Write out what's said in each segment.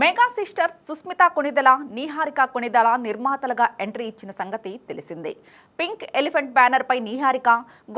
Mega sisters Sushmita Konidela Niharika Konidela నిర్మాతలుగా entry ఇచ్చిన సంగతి తెలిసిందే. పింక్ ఎలిఫెంట్ బ్యానర్ పై నీహారిక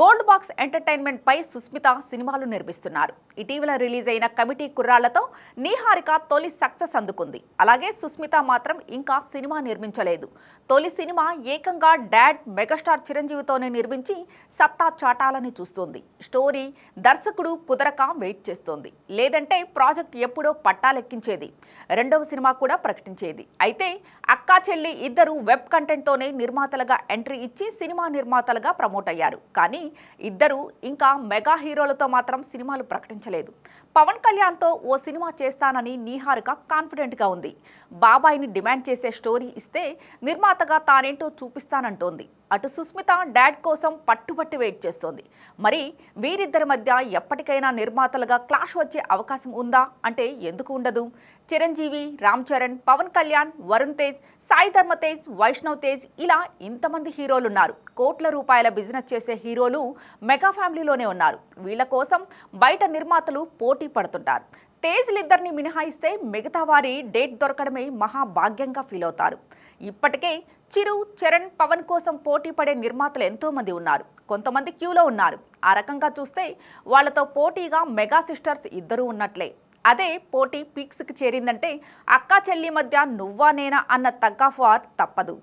గోల్డ్ బాక్స్ ఎంటర్టైన్మెంట్ పై సుస్మిత సినిమాలు నిర్మిస్తున్నారు. ఇటీవల రిలీజ్ అయిన కమిటీ కుర్రాళ్ళతో నీహారిక తొలి సక్సెస్ అందుకుంది. అలాగే సుస్మిత మాత్రం ఇంకా సినిమా నిర్మించలేదు. తొలి సినిమా ఏకంగా డాడ్ మెగాస్టార్ చిరంజీవితోనే నిర్మించి సత్తా చాటాలని చూస్తోంది. స్టోరీ దర్శకుడు కుదరక వెయిట్ చేస్తోంది. లేదంటే ప్రాజెక్ట్ ఎప్పుడో పట్టాలెక్కించేది. రెండవ సినిమా కూడా ప్రకటించేది. అయితే అక్కా చెల్లి ఇద్దరు వెబ్ కంటెంట్తోనే నిర్మాతలుగా ఎంట్రీ ఇచ్చి సినిమా నిర్మాతలుగా ప్రమోట్ అయ్యారు. కానీ ఇద్దరు ఇంకా మెగా హీరోలతో మాత్రం సినిమాలు ప్రకటించలేదు. పవన్ కళ్యాణ్తో ఓ సినిమా చేస్తానని నీహారిక కాన్ఫిడెంట్గా ఉంది. బాబాయిని డిమాండ్ చేసే స్టోరీ ఇస్తే నిర్మాతగా తానేంటో చూపిస్తానంటోంది. అటు సుస్మిత డాడ్ కోసం పట్టుబట్టి వెయిట్ చేస్తోంది. మరి వీరిద్దరి మధ్య ఎప్పటికైనా నిర్మాతలుగా క్లాష్ వచ్చే అవకాశం ఉందా? అంటే ఎందుకు ఉండదు? చిరంజీవి రామ్ చరణ్ పవన్ కళ్యాణ్ వరుణ్ తేజ్ సాయి ధర్మ తేజ్ వైష్ణవ్ తేజ్ ఇలా ఇంతమంది హీరోలు ఉన్నారు కోట్ల రూపాయల బిజినెస్ చేసే హీరోలు మెగా ఫ్యామిలీలోనే ఉన్నారు. వీళ్ళ కోసం బయట నిర్మాతలు పోటీ పడుతుంటారు. తేజ్లిద్దరిని మినహాయిస్తే మిగతా వారి డేట్ దొరకడమే మహాభాగ్యంగా ఫీల్ అవుతారు ఇప్పటికే చిరు చరణ్ పవన్ కోసం పోటీ పడే నిర్మాతలు ఎంతోమంది ఉన్నారు. కొంతమంది క్యూలో ఉన్నారు. ఆ రకంగా చూస్తే వాళ్ళతో పోటీగా మెగా సిస్టర్స్ ఇద్దరూ ఉన్నట్లే. అదే పోటీ పీక్స్కి చేరిందంటే అక్కా చెల్లి మధ్య నువ్వా నేనా అన్న తగ్గా ఫార్ తప్పదు.